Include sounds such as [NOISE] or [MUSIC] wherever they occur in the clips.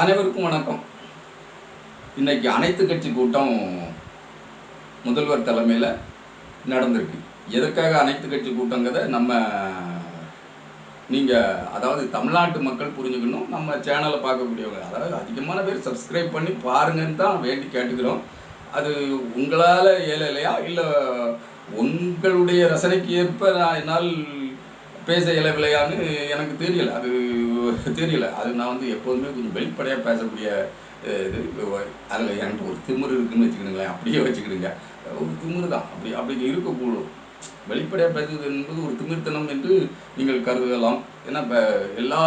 அனைவருக்கும் வணக்கம். இன்னைக்கு அனைத்து கட்சி கூட்டம் முதல்வர் தலைமையில் நடந்திருக்கு. எதற்காக அனைத்து கட்சி கூட்டங்கிறத நம்ம நீங்கள் அதாவது தமிழ்நாட்டு மக்கள் புரிஞ்சுக்கணும். நம்ம சேனலை பார்க்கக்கூடியவங்க அதாவது அதிகமான பேர் சப்ஸ்கிரைப் பண்ணி பாருங்கன்னு தான் வேண்டி கேட்டுக்கிறோம். அது உங்களால் இயலலையா இல்லை உங்களுடைய ரசனைக்கு ஏற்ப நான் என்னால் பேச இயலவில்லையான்னு எனக்கு தெரியல. அது [LAUGHS] தெரியல. அது நான் வந்து எப்போதுமே கொஞ்சம் வெளிப்படையாக பேசக்கூடிய இது அதில் என்கிட்ட ஒரு திமிரு இருக்குன்னு வச்சுக்கிடுங்களேன் அப்படியே வச்சுக்கிடுங்க. ஒரு திமிரு தான் அப்படி அப்படி இருக்கக்கூடும். வெளிப்படையாக பேசுவது என்பது ஒரு திமிர்த்தனம் என்று நீங்கள் கருதலாம். ஏன்னா இப்போ எல்லா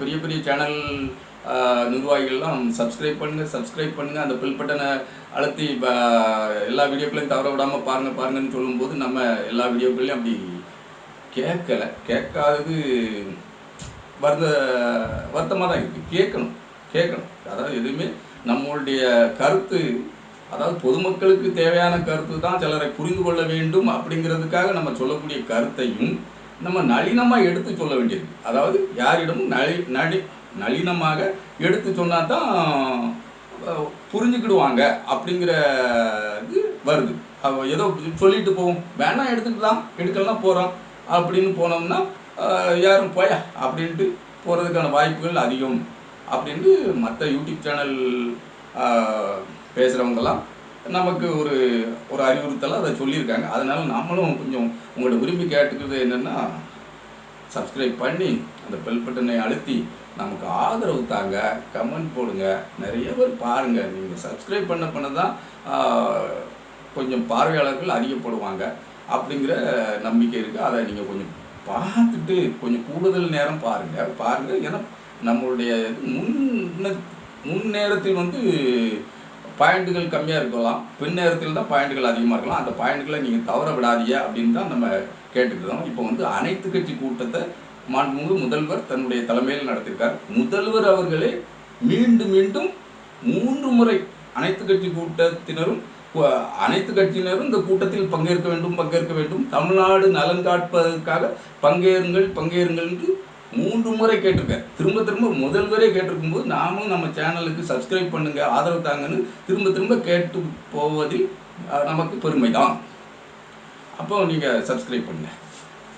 பெரிய பெரிய சேனல் நிர்வாகிகள்லாம் சப்ஸ்கிரைப் பண்ணுங்கள் சப்ஸ்கிரைப் பண்ணுங்கள் அந்த பில் பட்டனை அழுத்தி இப்போ எல்லா வீடியோக்களையும் தவற விடாமல் பாருங்கள் பாருங்கன்னு சொல்லும்போது நம்ம எல்லா வீடியோக்களையும் அப்படி கேட்கல. கேட்காதது வருத்த வருத்தமாக தான் இருக்குது கேட்கணும் கேட்கணும். அதாவது எதுவுமே நம்மளுடைய கருத்து அதாவது பொதுமக்களுக்கு தேவையான கருத்து தான் சிலரை புரிந்து கொள்ள வேண்டும் அப்படிங்கிறதுக்காக நம்ம சொல்லக்கூடிய கருத்தையும் நம்ம நளினமாக எடுத்து சொல்ல வேண்டியது. அதாவது யாரிடமும் நளி நளி நளினமாக எடுத்து சொன்னால் தான் புரிஞ்சுக்கிடுவாங்க அப்படிங்கிற இது வருது. ஏதோ சொல்லிட்டு போவோம். வேணாம் எடுத்துக்கலாம் எடுக்கலாம் போகிறோம் அப்படின்னு போனோம்னா யாரும் போயா? அப்படின்ட்டு போகிறதுக்கான வாய்ப்புகள் அதிகம். அப்படின்ட்டு மற்ற யூடியூப் சேனல் பேசுகிறவங்கெல்லாம் நமக்கு ஒரு ஒரு அறிவுறுத்தலாக அதை சொல்லியிருக்காங்க. அதனால் நம்மளும் கொஞ்சம் உங்களோட விரும்பி கேட்டுக்கிறது என்னென்னா சப்ஸ்கிரைப் பண்ணி அந்த பெல் பட்டனை அழுத்தி நமக்கு ஆதரவு தாங்க கமெண்ட் போடுங்க. நிறைய பேர் பாருங்கள் நீங்கள் சப்ஸ்கிரைப் பண்ண பண்ண தான் கொஞ்சம் பார்வையாளர்கள் அதிகப்படுவாங்க. அப்படிங்கிற நம்பிக்கை இருக்குது அதை நீங்கள் கொஞ்சம் பார்த்துட்டு கொஞ்சம் கூடுதல் நேரம் பாருங்கள் பாருங்கள் ஏன்னா நம்மளுடைய முன்ன முன் நேரத்தில் வந்து பாயிண்ட்டுகள் கம்மியாக இருக்கலாம். பின் நேரத்தில் தான் பாயிண்ட்டுகள் அதிகமாக இருக்கலாம். அந்த பாயிண்ட்டுகளை நீங்கள் தவற விடாதீங்க அப்படின்னு தான் நம்ம கேட்டுக்கிறோம் இப்போ வந்து அனைத்து கட்சி கூட்டத்தை மாண்புமிகு முதல்வர் தன்னுடைய தலைமையில் நடத்திருக்கார். முதல்வர் அவர்களே மீண்டும் மீண்டும் மூன்று முறை அனைத்து கட்சி கூட்டத்தினரும் அனைத்து கட்சியினரும் இந்த கூட்டத்தில் பங்கேற்க வேண்டும் பங்கேற்க வேண்டும். தமிழ்நாடு நலன் காட்பதற்காக பங்கேறுங்கள் பங்கேறுங்கள் என்று மூன்று முறை கேட்டிருக்கேன். திரும்ப திரும்ப முதல்வரே கேட்டிருக்கும் போது நாமும் நம்ம சேனலுக்கு சப்ஸ்கிரைப் பண்ணுங்க ஆதரவு தாங்கன்னு திரும்ப திரும்ப கேட்டு போவதில் நமக்கு பெருமை தான் அப்போ நீங்கள் சப்ஸ்கிரைப் பண்ணுங்க.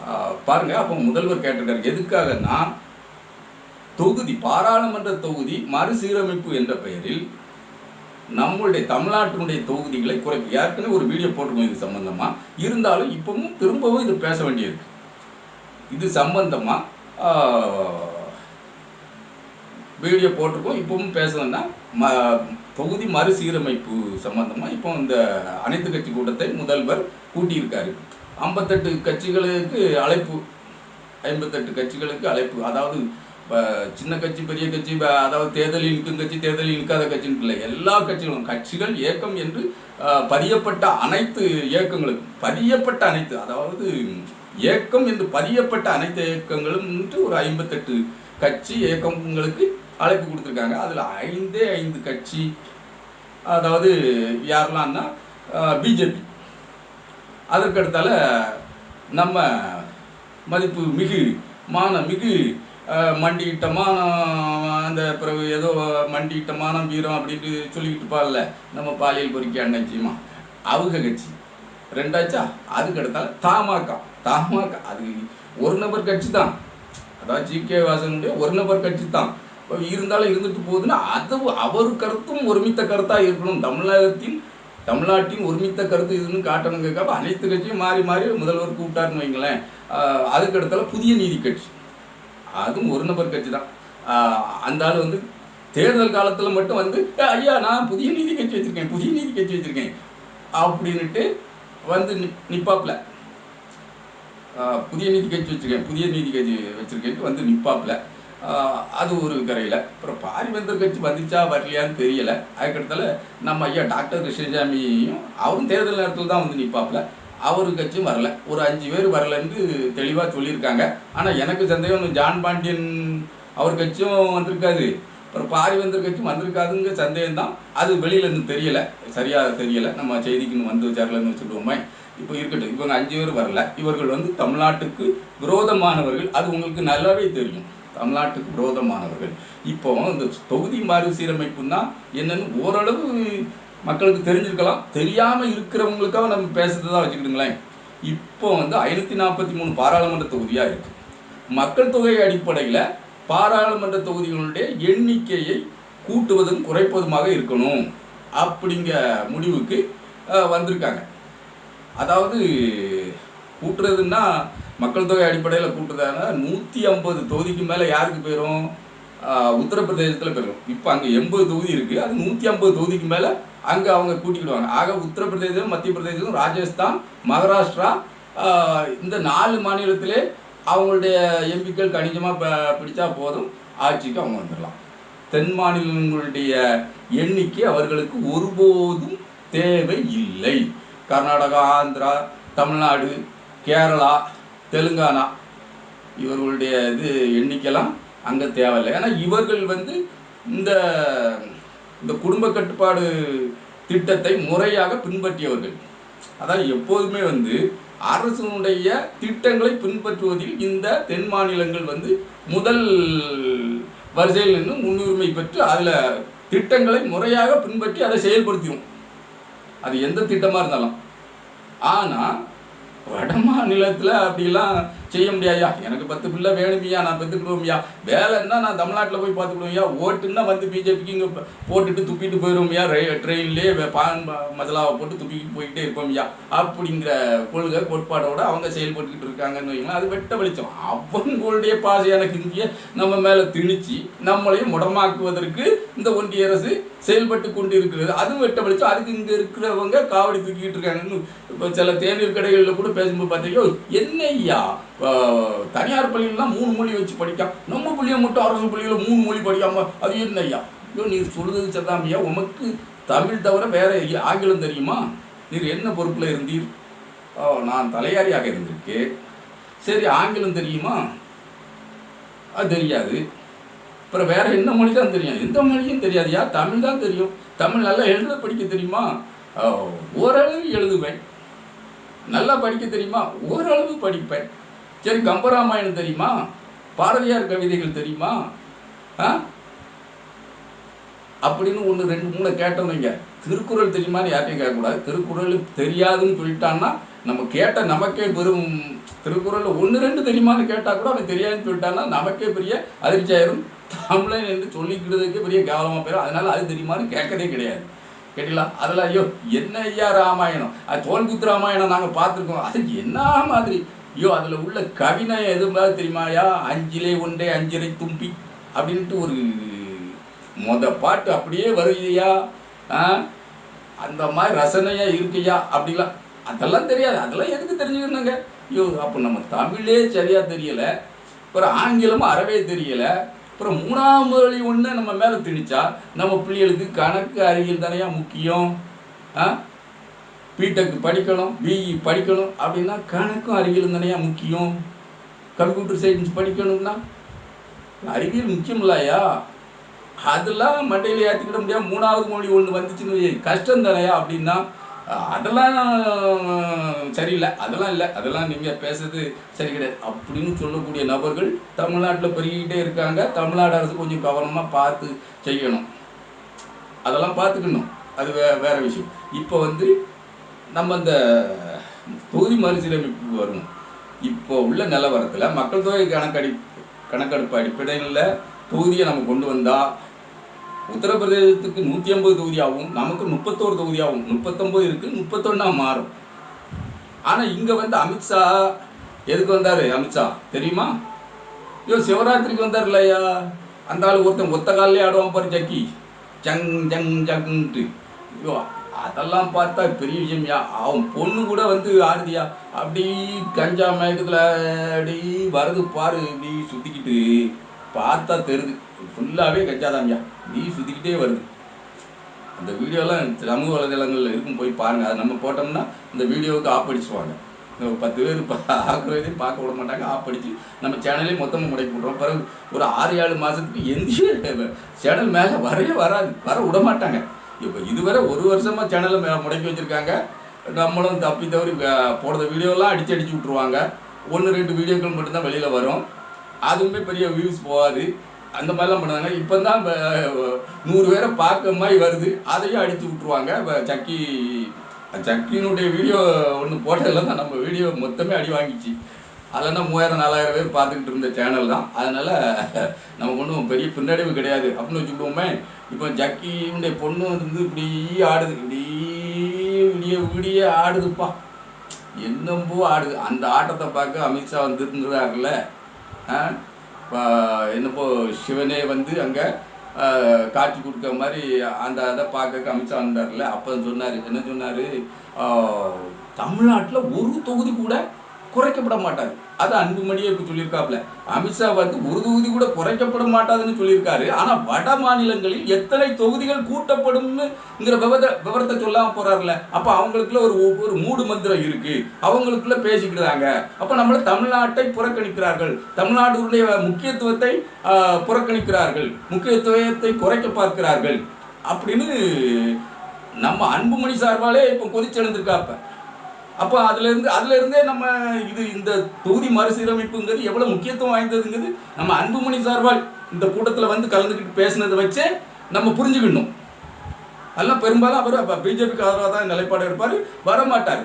பாருங்கள் பாருங்க அப்போ முதல்வர் கேட்டிருக்காரு. எதுக்காகன்னா தொகுதி பாராளுமன்ற தொகுதி மறுசீரமைப்பு என்ற பெயரில் நம்மளுடைய தமிழ்நாட்டினுடைய தொகுதிகளை குறைப்பு ஏற்கனவே ஒரு வீடியோ போட்டிருக்கோம் இது சம்பந்தமாக இருந்தாலும் இப்பவும் திரும்பவும் இது பேச வேண்டியிருக்கு இது சம்பந்தமாக வீடியோ போட்டிருக்கோம். இப்பவும் பேசணும்னா ம தொகுதி மறுசீரமைப்பு சம்பந்தமாக இப்போ இந்த அனைத்து கட்சி கூட்டத்தை முதல்வர் கூட்டியிருக்காரு. ஐம்பத்தெட்டு கட்சிகளுக்கு அழைப்பு ஐம்பத்தெட்டு கட்சிகளுக்கு அழைப்பு அதாவது இப்போ சின்ன கட்சி பெரிய கட்சி அதாவது தேர்தலில் நிற்கும் கட்சி தேர்தலில் நிற்காத கட்சின்னு இல்லை எல்லா கட்சிகளும் கட்சிகள் இயக்கம் என்று பதியப்பட்ட அனைத்து இயக்கங்களுக்கும் பதியப்பட்ட அனைத்து அதாவது இயக்கம் என்று பதியப்பட்ட அனைத்து இயக்கங்களும் என்று ஒரு ஐம்பத்தெட்டு கட்சி இயக்கங்களுக்கு அழைப்பு கொடுத்துருக்காங்க. அதில் ஐந்தே ஐந்து கட்சி அதாவது யாரெல்லாம்னா பிஜேபி. அதற்கடுத்தால நம்ம மதிப்பு மிகு மான மிகு மண்டிக்கிட்டமான அந்த பிறகு ஏதோ மண்டிக்கிட்டமான வீரம் அப்படின்ட்டு சொல்லிக்கிட்டு இருப்பாள்ல நம்ம பாலியல் பொறிக்க அண்ணச்சியுமா அவங்க கட்சி. ரெண்டாச்சா? அதுக்கு அடுத்தால தாமாக்கா தாமாக்கா அது ஒரு நபர் கட்சி தான். அதாவது ஜி. கே. வாசனுடைய ஒரு நபர் கட்சி தான். இப்போ இருந்தாலும் இருந்துட்டு போகுதுன்னா அது அவர் கருத்தும் ஒருமித்த கருத்தாக இருக்கணும். தமிழகத்தின் தமிழ்நாட்டின் ஒருமித்த கருத்து இதுன்னு காட்டணுங்கிறக்காக அனைத்து கட்சியும் மாறி மாறி முதல்வர் கூப்பிட்டாருன்னு வைங்களேன். ஆஹ் அதுக்கு அடுத்தால புதிய நீதி கட்சி. அதுவும் ஒரு நபர் கட்சி தான் அந்த ஆள் வந்து தேர்தல் காலத்தில் மட்டும் வந்து ஐயா நான் புதிய நீதி கட்சி வச்சுருக்கேன் புதிய நீதி கட்சி வச்சுருக்கேன். அப்படின்ட்டு வந்து நிப்பாப்பில். புதிய நீதி கட்சி வச்சுருக்கேன் புதிய நீதி கட்சி வச்சுருக்கேன்ட்டு வந்து நிப்பாப்பில். அது ஒரு கரையில். அப்புறம் பாரிவேந்தர் கட்சி வந்துச்சா வரலையான்னு தெரியலை. அதுக்கடுத்தால நம்ம ஐயா டாக்டர் கிருஷ்ணசாமியும் அவரும் தேர்தல் நேரத்தில் தான் வந்து நிப்பாப்ல அவரு கட்சியும் வரல. ஒரு அஞ்சு பேர் வரலன்னு தெளிவாக சொல்லியிருக்காங்க. ஆனால் எனக்கு சந்தேகம் ஜான் பாண்டியன் அவர் கட்சியும் வந்திருக்காது. அப்புறம் பாரிவந்தர் கட்சியும் வந்திருக்காதுங்க சந்தேகம் தான் அது வெளியில இன்னும் தெரியல. சரியாக தெரியல. நம்ம செய்திக்குன்னு வந்து சேரலன்னு வச்சுடுவோமே இப்போ இருக்கட்டும். இவங்க அஞ்சு பேர் வரல. இவர்கள் வந்து தமிழ்நாட்டுக்கு விரோதமானவர்கள். அது உங்களுக்கு நல்லாவே தெரியும். தமிழ்நாட்டுக்கு விரோதமானவர்கள். இப்போ இந்த தொகுதி மறுசீரமைப்புன்னா என்னன்னு ஓரளவு மக்களுக்கு தெரிஞ்சிருக்கலாம். தெரியாமல் இருக்கிறவங்களுக்காக நம்ம பேசுறது தான் வச்சுக்கிட்டுங்களேன். இப்போ வந்து ஐநூற்றி நாற்பத்தி மூணு பாராளுமன்ற தொகுதியாக இருக்குது மக்கள் தொகை அடிப்படையில் பாராளுமன்ற தொகுதிகளுடைய எண்ணிக்கையை கூட்டுவதும் குறைப்பதுமாக இருக்கணும் அப்படிங்கிற முடிவுக்கு வந்திருக்காங்க. அதாவது கூட்டுறதுன்னா மக்கள் தொகை அடிப்படையில் கூட்டுறதுனா? நூற்றி ஐம்பது தொகுதிக்கு மேலே யாருக்கு போயிடும் உத்தரப்பிரதேசத்தில் பெறும் இப்போ அங்கே எண்பது தொகுதி இருக்குது அது நூற்றி ஐம்பது தொகுதிக்கு மேலே அங்கே அவங்க கூட்டிக்கிடுவாங்க. ஆக உத்தரப்பிரதேசம் மத்திய பிரதேசம் ராஜஸ்தான் மகாராஷ்டிரா இந்த நாலு மாநிலத்திலே அவங்களுடைய எம்பிக்கள் கணிசமாக ப பிடிச்சா போதும். ஆட்சிக்கு அவங்க வந்துடலாம் தென் மாநிலங்களுடைய எண்ணிக்கை அவர்களுக்கு ஒருபோதும் தேவை இல்லை. கர்நாடகா ஆந்திரா தமிழ்நாடு கேரளா தெலுங்கானா இவர்களுடைய இது எண்ணிக்கைலாம் அங்கே தேவையில்லை. ஏன்னா இவர்கள் வந்து இந்த இந்த குடும்ப கட்டுப்பாடு திட்டத்தை முறையாக பின்பற்றியவர்கள். அதான் எப்போதுமே வந்து அரசனுடைய திட்டங்களை பின்பற்றுவதில் இந்த தென் மாநிலங்கள் வந்து முதல் வரிசையில் நின்று முன்னுரிமை பெற்று அதில் திட்டங்களை முறையாக பின்பற்றி அதை செயல்படுத்தியும் அது எந்த திட்டமாக இருந்தாலும். ஆனால் வட மாநிலத்தில் அப்படிலாம் செய்ய முடியாயா எனக்கு பத்து பிள்ளை வேணுமியா? நான் பெற்றுக்கிடுவோம்யா வேலைன்னா நான் தமிழ்நாட்டில் போய் பார்த்துக்கிடுவோம்யா ஓட்டுன்னா வந்து பிஜேபிக்கு இங்கே போட்டுட்டு துப்பிட்டு போயிடுவோம்யா. ரயில் ட்ரெயின்லேயே பான் ம- மசாலாவை போட்டு துப்பிக்கிட்டு போய்கிட்டே இருப்போம்யா. அப்படிங்கிற கொள்கை கோட்பாடோடு அவங்க செயல்பட்டுக்கிட்டு இருக்காங்கன்னு வைங்களா அது வெட்ட வெளிச்சம். அவங்களுடைய பாசையான கிந்தியை நம்ம மேலே திணிச்சு நம்மளையும் முடமாக்குவதற்கு இந்த ஒன்றிய அரசு செயல்பட்டு கொண்டு இருக்கிறது அதுவும் வெட்ட வெளிச்சம். அதுக்கு இங்கே இருக்கிறவங்க காவடி தூக்கிட்டு இருக்காங்கன்னு இப்போ சில தேநீர் கடைகளில் கூட பேசும்போது பார்த்தீங்கன்னா என்ன ஐயா தனியார் பள்ளியிலாம் மூணு மொழி வச்சு படிக்காம நம்ம பிள்ளைய மட்டும் அரசு பள்ளியில் மூணு மொழி படிக்காம அது என்னையா ஐயோ நீர் சொல்றது சதாமியா உமக்கு தமிழ் தவிர வேற ஐயா, ஆங்கிலம் தெரியுமா? நீர் என்ன பொறுப்பில் இருந்தீர்? ஓ நான் தலையாரியாக இருந்திருக்கு சரி ஆங்கிலம் தெரியுமா? அது தெரியாது. அப்புறம் வேறு என்ன மொழி தான் தெரியும்? எந்த மொழியும் தெரியாதுயா தமிழ் தான் தெரியும்? தமிழ் நல்லா எழுத படிக்க தெரியுமா? ஓரளவு எழுதுவேன். நல்லா படிக்க தெரியுமா? ஓரளவு படிப்பேன். சரி கம்பராமாயணம் தெரியுமா? பாரதியார் கவிதைகள் தெரியுமா? ஆ? அப்படின்னு ஒன்று ரெண்டு மூணு கேட்டோம் திருக்குறள் தெரியுமான்னு யார்ட்டையும் கேட்கக்கூடாது. திருக்குறள் தெரியாதுன்னு சொல்லிட்டான்னா நம்ம கேட்ட நமக்கே பெரும் திருக்குறள் ஒன்று ரெண்டு தெரியுமான்னு கேட்டால் கூட அவன் தெரியாதுன்னு சொல்லிட்டான்னா நமக்கே பெரிய அதிர்ச்சி ஆயிரும் தமிழன் என்று சொல்லிக்கிறதுக்கே பெரிய கேவலமாக போயிடும் அதனால அது தெரியுமான்னு கேட்கறதே கிடையாது. கேட்டீங்களா? அதில் ஐயோ என்ன ஐயா ராமாயணம்? அது தோல்குத்து ராமாயணம் நாங்கள் பார்த்துருக்கோம். அது என்ன மாதிரி? ஐயோ அதில் உள்ள கவினை எது மாதிரி தெரியுமாயா அஞ்சிலே ஒன்றே அஞ்சிரை தும்பி அப்படின்ட்டு ஒரு மொத பாட்டு அப்படியே வருதுயா அந்த மாதிரி ரசனையாக இருக்கையா அப்படிலாம். அதெல்லாம் தெரியாது. அதெல்லாம் எதுக்கு தெரிஞ்சுக்கணுங்க? ஐயோ அப்போ நம்ம தமிழே சரியாக தெரியலை. ஒரு ஆங்கிலமும் அறவே தெரியலை. அப்புறம் மூணாம் முதலி ஒன்று நம்ம மேலே திணிச்சா நம்ம பிள்ளைகளுக்கு கணக்கு அறிவியல் தானையா முக்கியம்? ஆ? பிடெக் படிக்கணும் பிஇ படிக்கணும் அப்படின்னா கணக்கும் அறிவியல் தானையா முக்கியம்? கம்ப்யூட்டர் சயின்ஸ் படிக்கணும்னா? அறிவியல் முக்கியம் இல்லையா? அதெல்லாம் மண்டையில் ஏற்றிக்கிட முடியாது. மூணாவது மொழி ஒன்று வந்துச்சுன்னு கஷ்டம் தானையா அப்படின்னா அதெல்லாம் சரியில்லை. அதெல்லாம் இல்லை. அதெல்லாம் நீங்கள் பேசுறது சரி கிடையாது. அப்படின்னு சொல்லக்கூடிய நபர்கள் தமிழ்நாட்டில் பெருகிக்கிட்டே இருக்காங்க. தமிழ்நாடு அரசு கொஞ்சம் கவனமாக பார்த்து செய்யணும். அதெல்லாம் பார்த்துக்கணும். அது வே வேற விஷயம். இப்போ வந்து நம்ம இந்த தொகுதி மறுசீரமைப்பு வரணும். இப்போ உள்ள நிலவரத்தில் மக்கள் தொகை கணக்கடி கணக்கெடுப்பு அடிப்படையில் தொகுதியை நம்ம கொண்டு வந்தால் உத்தரப்பிரதேசத்துக்கு நூற்றி ஐம்பது தொகுதியாகவும் நமக்கு முப்பத்தோரு தொகுதியாகவும் முப்பத்தொம்பது இருக்குது முப்பத்தொன்னா மாறும். ஆனால் இங்கே வந்து அமித்ஷா எதுக்கு வந்தார் அமித்ஷா தெரியுமா? ஐயோ சிவராத்திரிக்கு வந்தார் இல்லையா அந்த ஆள் ஒருத்தன் ஒத்த காலிலே ஆடுவான் பாரு ஜக்கி. ஜங் ஜங் ஜங்ன்ட்டு ஐயோ அதெல்லாம் பார்த்தா பெரிய விஷயம்யா. அவன் பொண்ணு கூட வந்து ஆடுதியா? அப்படி கஞ்சா மயக்கத்தில் அப்படி வருது பாரு இப்படி சுற்றிக்கிட்டு பார்த்தா தெரியுது. ஃபுல்லாகவே கஞ்சாதாம்யா. நீ சுற்றிக்கிட்டே வருது. அந்த வீடியோலாம் சமூக வலைதளங்களில் இருக்கும் போய் பாருங்கள் அதை நம்ம போட்டோம்னா இந்த வீடியோவுக்கு ஆப் அடிச்சுவாங்க ஒரு பத்து பேர் பார்க்குறதையும் பார்க்க விட மாட்டாங்க. ஆப் அடிச்சு நம்ம சேனலே மொத்தமாக முடக்கி விட்றோம் பிறகு ஒரு ஆறு ஏழு மாதத்துக்கு எந்த சேனல் மேலே வரவே வராது. வர விட மாட்டாங்க. இப்போ இதுவரை ஒரு வருஷமாக சேனலை மே முடக்கி வச்சுருக்காங்க. நம்மளும் தப்பி தவறி போடுற வீடியோலாம் அடித்து அடிச்சு விட்ருவாங்க ஒன்று ரெண்டு வீடியோக்கள் மட்டும்தான் வெளியில் வரும். அதுவுமே பெரிய வியூஸ் போகாது. அந்த மாதிரிலாம் பண்ணாங்க. இப்போ தான் நூறு பேரை பார்க்க மாதிரி வருது. அதையும் அடித்து விட்ருவாங்க இப்போ சக்கி சக்கியினுடைய வீடியோ ஒன்று போட்டதில் தான் நம்ம வீடியோ மொத்தமே அடி வாங்கிச்சு. அதெல்லாம் மூவாயிரம் நாலாயிரம் பேர் பார்த்துக்கிட்டு இருந்த சேனல் தான். அதனால் நமக்கு ஒன்றும் பெரிய பின்னடைவு கிடையாது. அப்படின்னு வச்சுக்கிடுவோமே. இப்போ ஜக்கியுடைய பொண்ணு வந்து இப்படி ஆடுது. இப்படி விடிய விடிய ஆடுதுப்பா. என்னம்போ ஆடுது. அந்த ஆட்டத்தை பார்க்க அமித்ஷா வந்துருந்துறாருல என்னப்போ சிவனே வந்து அங்கே காட்சி கொடுக்க மாதிரி அந்த அதை பார்க்க அமித்ஷா வந்தார்ல. அப்போ சொன்னார் என்ன சொன்னார்? தமிழ்நாட்டில் ஒரு தொகுதி கூட குறைக்கப்பட மாட்டார் அது அன்புமணியே இப்போ சொல்லியிருக்காப்புல. அமித்ஷா வந்து ஒரு தொகுதி கூட குறைக்கப்பட மாட்டாதுன்னு சொல்லியிருக்காரு. ஆனால் வட மாநிலங்களில் எத்தனை தொகுதிகள் கூட்டப்படும்னுங்கிற விவர விவரத்தை சொல்லாமல் போகிறாருல அப்போ அவங்களுக்குள்ள ஒரு ஒரு மூடு மந்திரம் இருக்குது அவங்களுக்குள்ள பேசிக்கிறாங்க அப்போ நம்மளை தமிழ்நாட்டை புறக்கணிக்கிறார்கள். தமிழ்நாடுடைய முக்கியத்துவத்தை புறக்கணிக்கிறார்கள். முக்கியத்துவத்தை குறைக்க பார்க்கிறார்கள். அப்படின்னு நம்ம அன்புமணி சார்பாலே இப்போ கொதிச்செழுந்திருக்காப்ப. அப்போ அதுலேருந்து அதுலேருந்தே நம்ம இது இந்த தொகுதி மறுசீரமைப்புங்கிறது எவ்வளோ முக்கியத்துவம் வாய்ந்ததுங்கிறது நம்ம அன்புமணி சார்பால் இந்த கூட்டத்தில் வந்து கலந்துக்கிட்டு பேசினதை வச்சே நம்ம புரிஞ்சுக்கணும். அதெல்லாம் பெரும்பாலும் அவர் அப்போ பிஜேபிக்கு ஆதரவாக தான் நிலைப்பாடு இருப்பார் வர மாட்டார்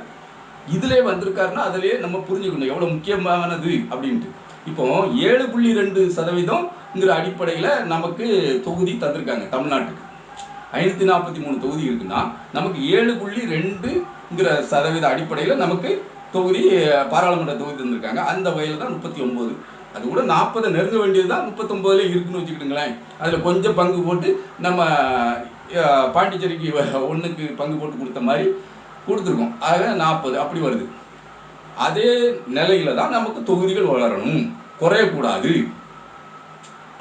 இதிலே வந்திருக்காருன்னா அதிலே நம்ம புரிஞ்சுக்கணும் எவ்வளோ முக்கியமானது அப்படின்ட்டு. இப்போ ஏழு புள்ளி ரெண்டு சதவீதம்ங்கிற அடிப்படையில் நமக்கு தொகுதி தந்திருக்காங்க தமிழ்நாட்டுக்கு. ஐநூற்றி நாற்பத்தி மூணு தொகுதி இருக்குன்னா நமக்கு ஏழு புள்ளி ரெண்டு ரெண்டுங்கிற சதவீத அடிப்படையில் நமக்கு தொகுதி பாராளுமன்ற தொகுதி தந்திருக்காங்க. அந்த வகையில் தான் முப்பத்தி ஒம்பது அது கூட நாற்பதை நெருங்க வேண்டியது தான் முப்பத்தொம்போதுல இருக்குன்னு வச்சுக்கிட்டுங்களேன். அதில் கொஞ்சம் பங்கு போட்டு நம்ம பாண்டிச்சேரிக்கு ஒன்றுக்கு பங்கு போட்டு கொடுத்த மாதிரி கொடுத்துருக்கோம். ஆக நாற்பது அப்படி வருது. அதே நிலையில தான் நமக்கு தொகுதிகள் வளரணும். குறையக்கூடாது.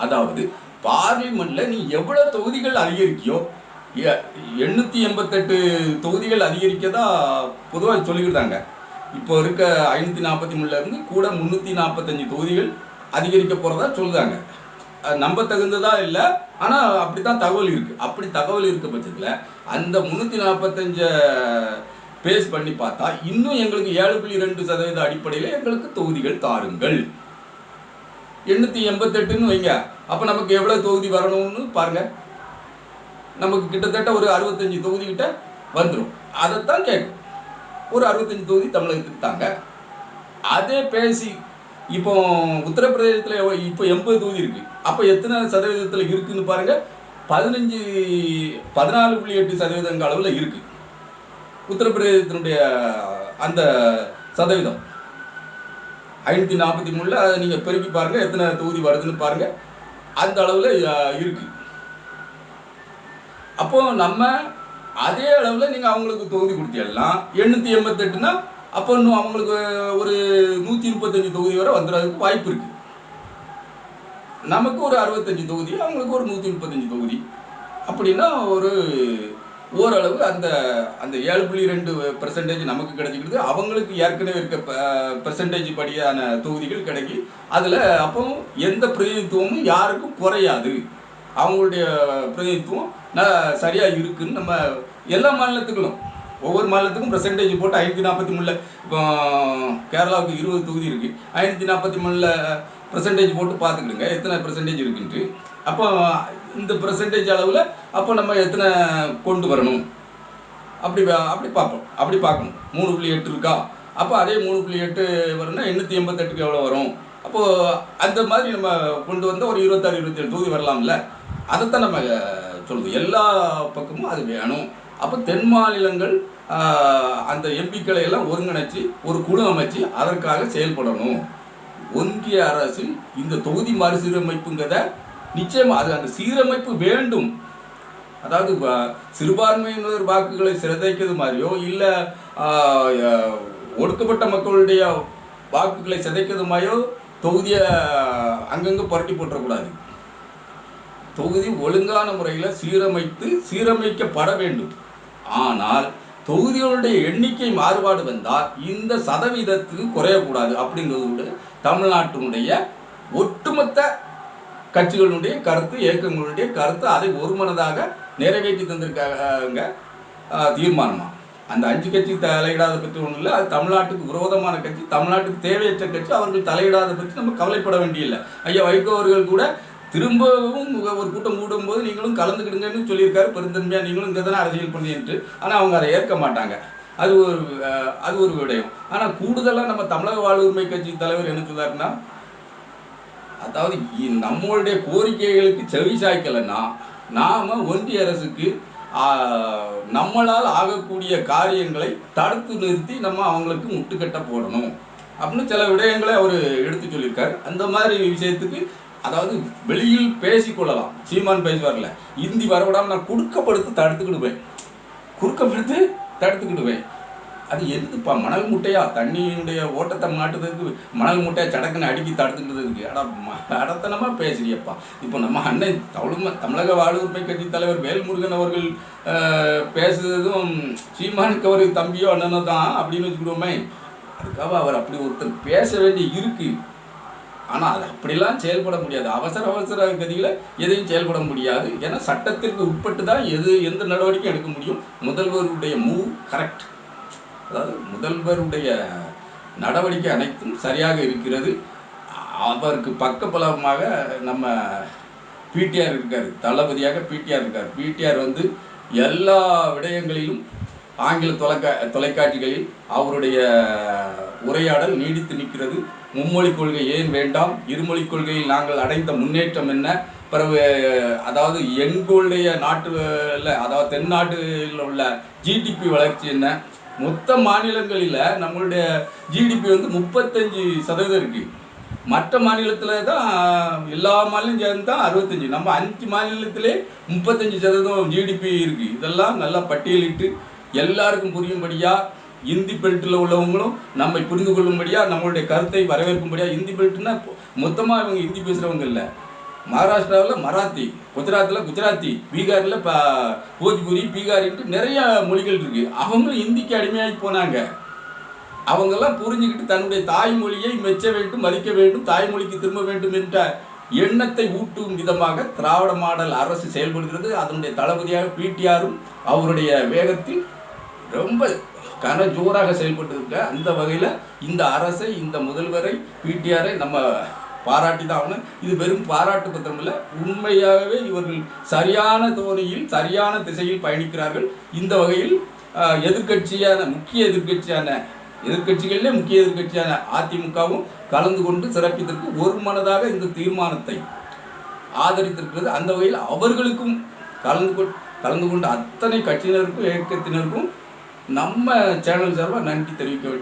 அதாவது பார்லிமெண்ட்ல நீ எவ்வளவு தொகுதிகள் அதிகரிக்கியோ எண்ணூற்றி எண்பத்தெட்டு தொகுதிகள் அதிகரிக்கதா பொதுவாக சொல்லிக்கிட்டாங்க இப்போ இருக்க ஐநூற்றி நாற்பத்தி மூணுலேருந்து கூட முந்நூற்றி நாற்பத்தஞ்சு தொகுதிகள் அதிகரிக்க போகிறதா சொல்லுதாங்க நம்ப தகுந்ததா இல்லை ஆனால் அப்படி தான் தகவல் இருக்குது அப்படி தகவல் இருக்க பட்சத்தில் அந்த முந்நூற்றி நாற்பத்தஞ்ச பேஸ் பண்ணி பார்த்தா இன்னும் எங்களுக்கு ஏழு புள்ளி ரெண்டு சதவீத அடிப்படையில் எங்களுக்கு தொகுதிகள் தாருங்கள். எண்ணூற்றி எண்பத்தெட்டுன்னு வைங்க. அப்போ நமக்கு எவ்வளோ தொகுதி வரணும்னு பாருங்கள் நமக்கு கிட்டத்தட்ட ஒரு அறுபத்தஞ்சு தொகுதி கிட்ட வந்துடும் அதைத்தான் கேட்கும். ஒரு அறுபத்தஞ்சு தொகுதி தமிழகத்துக்கு தாங்க. அதே பேசி இப்போ உத்தரப்பிரதேசத்தில் இப்போ எண்பது தொகுதி இருக்கு. அப்போ எத்தனை சதவீதத்தில் இருக்குன்னு பாருங்க. பதினஞ்சு பதினாலு புள்ளி எட்டு சதவீதங்க அளவில் இருக்கு. உத்தரப்பிரதேசத்தினுடைய அந்த சதவீதம். ஐநூற்றி நாற்பத்தி மூணில் அதை நீங்கள் பெருக்கி பாருங்கள் எத்தனை தொகுதி வருதுன்னு பாருங்கள் அந்த அளவில் இருக்குது அப்போ நம்ம அதே அளவில் நீங்கள் அவங்களுக்கு தொகுதி கொடுத்தீங்கன்னா எண்ணூற்றி எண்பத்தெட்டுனா அப்போ இன்னும் அவங்களுக்கு ஒரு நூற்றி முப்பத்தஞ்சு தொகுதி வரை வந்துடுறதுக்கு வாய்ப்பு இருக்குது நமக்கு ஒரு அறுபத்தஞ்சு தொகுதி அவங்களுக்கு ஒரு நூற்றி முப்பத்தஞ்சு தொகுதி. அப்படின்னா ஒரு ஓரளவு அந்த அந்த ஏழு புள்ளி ரெண்டு பெர்சன்டேஜ் நமக்கு கிடைச்சிக்கிடுது. அவங்களுக்கு ஏற்கனவே இருக்க பெர்சன்டேஜ் படியான தொகுதிகள் கிடைக்கி அதில் அப்போ எந்த பிரதிநிதித்துவமும் யாருக்கும் குறையாது. அவங்களுடைய பிரதிநிதித்துவம் சரியாக இருக்குதுன்னு நம்ம எல்லா மாநிலத்துக்களும் ஒவ்வொரு மாநிலத்துக்கும் பர்சன்டேஜ் போட்டு ஐநூற்றி நாற்பத்தி மூணில் இப்போ கேரளாவுக்கு இருபது தொகுதி இருக்குது ஐநூற்றி நாற்பத்தி மூணில் பர்சன்டேஜ் போட்டு பார்த்துக்கிடுங்க எத்தனை பர்சன்டேஜ் இருக்குன்ட்டு. அப்போ இந்த பர்சன்டேஜ் அளவில் அப்போ நம்ம எத்தனை கொண்டு வரணும்? அப்படி அப்படி பார்ப்போம். அப்படி பார்க்கணும். மூணு புள்ளி எட்டு இருக்கா? அப்போ அதே மூணு புள்ளி எட்டு வரும்னா எண்ணூற்றி எண்பத்தெட்டுக்கு எவ்வளோ வரும்? அப்போது அந்த மாதிரி நம்ம கொண்டு வந்தால் ஒரு இருபத்தாறு இருபத்தேழு தொகுதி வரலாம்ல. அதைத்தான் நம்ம சொல்லுவோம். எல்லா பக்கமும் அது வேணும். அப்போ தென் மாநிலங்கள் அந்த எம்பிக்களை எல்லாம் ஒருங்கிணைச்சு ஒரு குழு அமைச்சு அதற்காக செயல்படணும். ஒன்றிய அரசில் இந்த தொகுதி மறுசீரமைப்புங்கிறத நிச்சயமாக அது அந்த சீரமைப்பு வேண்டும். அதாவது சிறுபான்மையினர் வாக்குகளை சிதைக்கிறது மாதிரியோ இல்லை ஒடுக்கப்பட்ட மக்களுடைய வாக்குகளை சிதைக்கிறது மாதிரியோ தொகுதியை அங்கங்கே புரட்டி போட்டுறக்கூடாது. தொகுதி ஒழுங்கான முறையில் சீரமைத்து சீரமைக்கப்பட வேண்டும். ஆனால் தொகுதிகளுடைய எண்ணிக்கை மாறுபாடு வந்தால் இந்த சதவீதத்துக்கு குறையக்கூடாது அப்படிங்கிறது தமிழ்நாட்டினுடைய ஒட்டுமொத்த கட்சிகளுடைய கருத்து இயக்கங்களுடைய கருத்து அதை ஒருமனதாக நிறைவேற்றி தந்திருக்காங்க தீர்மானமாக அந்த அஞ்சு கட்சி தலையிடாத பற்றி ஒன்றும் இல்லை. அது தமிழ்நாட்டுக்கு விரோதமான கட்சி தமிழ்நாட்டுக்கு தேவையற்ற கட்சி. அவர்கள் தலையிடாத பற்றி நம்ம கவலைப்பட வேண்டியதில்லை. ஐயா வைகோ அவர்கள் கூட திரும்பவும் ஒரு கூட்டம் கூடும்போது நீங்களும் கலந்துக்கிடுங்கன்னு சொல்லியிருக்காரு பெருந்தன்மையாக நீங்களும் இங்கே தானே அரசியல் பண்ணிட்டு ஆனால் அவங்க அதை ஏற்க மாட்டாங்க. அது ஒரு அது ஒரு விடயம். ஆனால் கூடுதலாக நம்ம தமிழக வாழ்வுரிமை கட்சி தலைவர் என்ன சொல்றாருன்னா அதாவது நம்மளுடைய கோரிக்கைகளுக்கு செவி சாய்க்கலைன்னா நாம் ஒன்றிய அரசுக்கு நம்மளால் ஆகக்கூடிய காரியங்களை தடுத்து நிறுத்தி நம்ம அவங்களுக்கு முட்டுக்கட்ட போடணும். அப்படின்னு சில விடயங்களை அவர் எடுத்து சொல்லியிருக்காரு. அந்த மாதிரி விஷயத்துக்கு அதாவது வெளியில் பேசிக்கொள்ளலாம். சீமான் பேசுவார்ல இந்தி வரவிடாம நான் குறுக்கப்படுத்து தடுத்துக்கிடுவேன். குறுக்கப்படுத்து தடுத்துக்கிடுவேன். அது எதுக்குப்பா? மணல் முட்டையா? தண்ணியினுடைய ஓட்டத்தை மாட்டுறதுக்கு மணல் முட்டையை சடக்குன்னு அடுக்கி தடுத்துக்கிட்டதுக்கு. அடா அடத்தனமாக பேசுறியப்பா. இப்போ நம்ம அண்ணன் தமிழ் தமிழக வாழ்வுரிமை கட்சி தலைவர் வேல்முருகன் அவர்கள் பேசுறதும் சீமானுக்கு அவர் தம்பியோ அண்ணனோ தான் அப்படின்னு வச்சுக்கிடுவோமே. அதுக்காக அவர் அப்படி ஒருத்தர் பேச வேண்டிய இருக்குது ஆனால் அது அப்படிலாம் செயல்பட முடியாது. அவசர அவசர கதியில் எதையும் செயல்பட முடியாது. ஏன்னா சட்டத்திற்கு உட்பட்டு தான் எது எந்த நடவடிக்கையும் எடுக்க முடியும்? முதல்வருடைய மூவ் கரெக்ட் அதாவது முதல்வருடைய நடவடிக்கை அனைத்தும் சரியாக இருக்கிறது. அவருக்கு பக்கபலமாக நம்ம பிடிஆர் இருக்கார். தளபதியாக பிடிஆர் இருக்கார். பிடிஆர் வந்து எல்லா விடயங்களிலும் ஆங்கில தொலைக்கா தொலைக்காட்சிகளில் அவருடைய உரையாடல் நீடித்து நிற்கிறது. மும்மொழி கொள்கை ஏன் வேண்டாம்? இருமொழி கொள்கையில் நாங்கள் அடைந்த முன்னேற்றம் என்ன? பிறகு அதாவது எங்களுடைய நாட்டில் அதாவது தென்னாட்டில் உள்ள ஜிடிபி வளர்ச்சி என்ன? மொத்த மாநிலங்களில் நம்மளுடைய ஜிடிபி வந்து முப்பத்தஞ்சு சதவீதம் இருக்குது மற்ற மாநிலத்தில் தான் எல்லா மாநிலம் சேர்ந்து தான் அறுபத்தஞ்சு. நம்ம அஞ்சு மாநிலத்திலே முப்பத்தஞ்சு சதவீதம் ஜிடிபி இருக்குது இதெல்லாம் நல்லா பட்டியலிட்டு எல்லாருக்கும் புரியும்படியாக இந்தி பெல்ட்டில் உள்ளவங்களும் நம்மை புரிந்து கொள்ளும்படியாக நம்மளுடைய கருத்தை வரவேற்கும்படியாக இந்தி பெல்ட்னா மொத்தமாக இவங்க ஹிந்தி பேசுகிறவங்க இல்லை. மகாராஷ்டிராவில் மராத்தி குஜராத்தில் குஜராத்தி பீகாரில் ப போஜ்புரி பீகாரின்ட்டு நிறைய மொழிகள் இருக்குது அவங்களும் ஹிந்திக்கு அடிமையாகி போனாங்க. அவங்கெல்லாம் புரிஞ்சுக்கிட்டு தன்னுடைய தாய்மொழியை மெச்ச வேண்டும் மதிக்க வேண்டும் தாய்மொழிக்கு திரும்ப வேண்டும் என்ற எண்ணத்தை ஊட்டும் விதமாக திராவிட மாடல் அரசு செயல்படுகிறது. அதனுடைய தளபதியாக பிடிஆரும் அவருடைய வேகத்தில் ரொம்ப கன ஜோராக செயல்பட்டு இருக்க அந்த வகையில் இந்த அரசை இந்த முதல்வரை பிடிஆரை நம்ம பாராட்டி தான் ஆகணும். இது வெறும் பாராட்டு பத்திரம் இல்லை உண்மையாகவே இவர்கள் சரியான தோணியில் சரியான திசையில் பயணிக்கிறார்கள். இந்த வகையில் எதிர்கட்சியான எதிர்க்கட்சியான முக்கிய எதிர்க்கட்சியான எதிர்க்கட்சிகளிலே முக்கிய எதிர்கட்சியான அதிமுகவும் கலந்து கொண்டு சிறப்பித்திருக்கு. ஒரு மனதாக இந்த தீர்மானத்தை ஆதரித்திருக்கிறது. அந்த வகையில் அவர்களுக்கும் கலந்து கொ கலந்து கொண்ட அத்தனை கட்சியினருக்கும் இயக்கத்தினருக்கும் நம்ம சேனல் சார்பாக நன்றி தெரிவிக்க வேண்டிய